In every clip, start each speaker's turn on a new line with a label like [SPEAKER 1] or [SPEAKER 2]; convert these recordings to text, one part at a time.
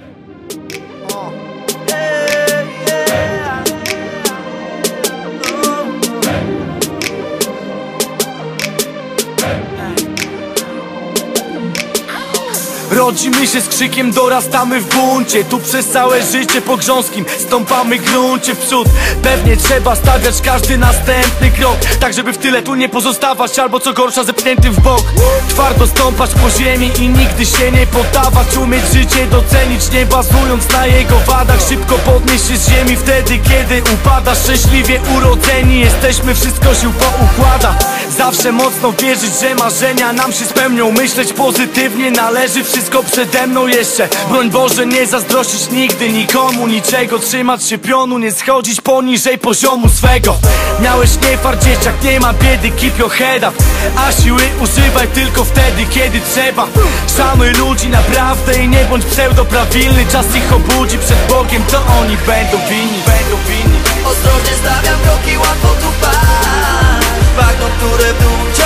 [SPEAKER 1] Thank you. Rodzimy się z krzykiem, dorastamy w buncie. Tu przez całe życie po grząskim Stąpamy gruncie w przód. Pewnie trzeba stawiać każdy następny krok Tak żeby w tyle tu nie pozostawać Albo co gorsza zepchnięty w bok. Twardo stąpać po ziemi i nigdy się nie poddawać Umieć życie docenić nie bazując na jego wadach. Szybko podnieść się z ziemi wtedy kiedy upada Szczęśliwie urodzeni jesteśmy wszystko się poukłada. Zawsze mocno wierzyć, że marzenia nam się spełnią. Myśleć pozytywnie należy wszystko przede mną jeszcze. Broń Boże nie zazdrościć nigdy nikomu. Niczego Trzymać się pionu, nie schodzić poniżej poziomu swego. Miałeś nie far dzieciak, nie ma biedy, keep your head up. A siły używaj tylko wtedy, kiedy trzeba. Szanuj ludzi naprawdę i nie bądź pseudoprawilny. Czas ich obudzi przed Bogiem, to oni będą winni. Będą winni.
[SPEAKER 2] Ostrożnie stawiam kroki, łatwo tu paść. Bagno, które w dół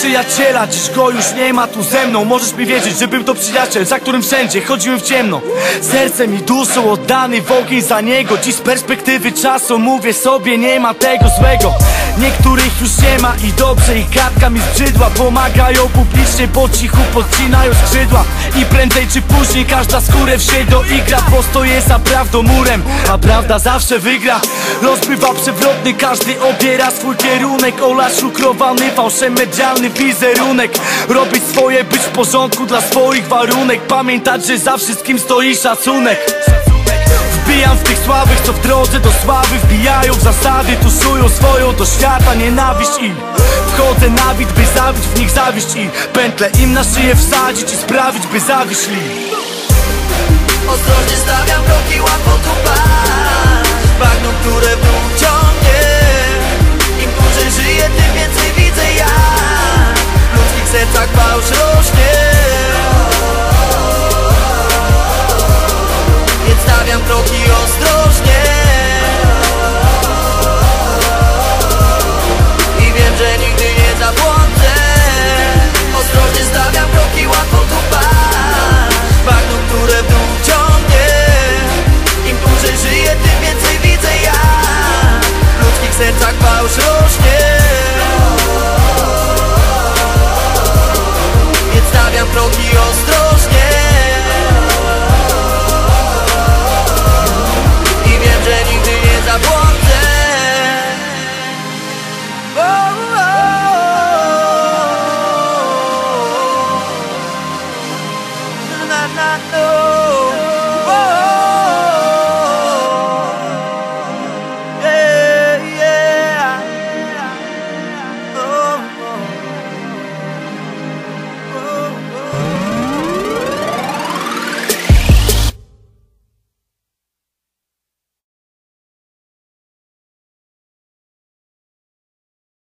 [SPEAKER 1] przyjaciela, dziś go już nie ma tu ze mną. Możesz mi wierzyć, że był to przyjaciel, za którym wszędzie chodziłem w ciemno. Sercem i duszą oddany w ogień za niego. Dziś z perspektywy czasu mówię sobie, nie ma tego złego. Niektórych już nie ma i dobrze, ich gadka mi zbrzydła. Pomagają publicznie, po cichu podcinają skrzydła. I prędzej czy później każda skórę się doigra. Bo stoję za prawdą murem, a prawda zawsze wygra. Los bywa przewrotny, każdy obiera swój kierunek. Ola fałszem medialny wizerunek. Robić swoje, być w porządku dla swoich warunek. Pamiętać, że za wszystkim stoi szacunek. Wbijam w tych słabych, co w drodze do sławy Wbijają w zasady, tuszują swoją do świata nienawiść i Wchodzę na wid, by zabić w nich zawiść. I Pętlę im na szyję wsadzić i sprawić, by zawiśli.
[SPEAKER 2] Ostrożnie stawiam kroki, łatwo tu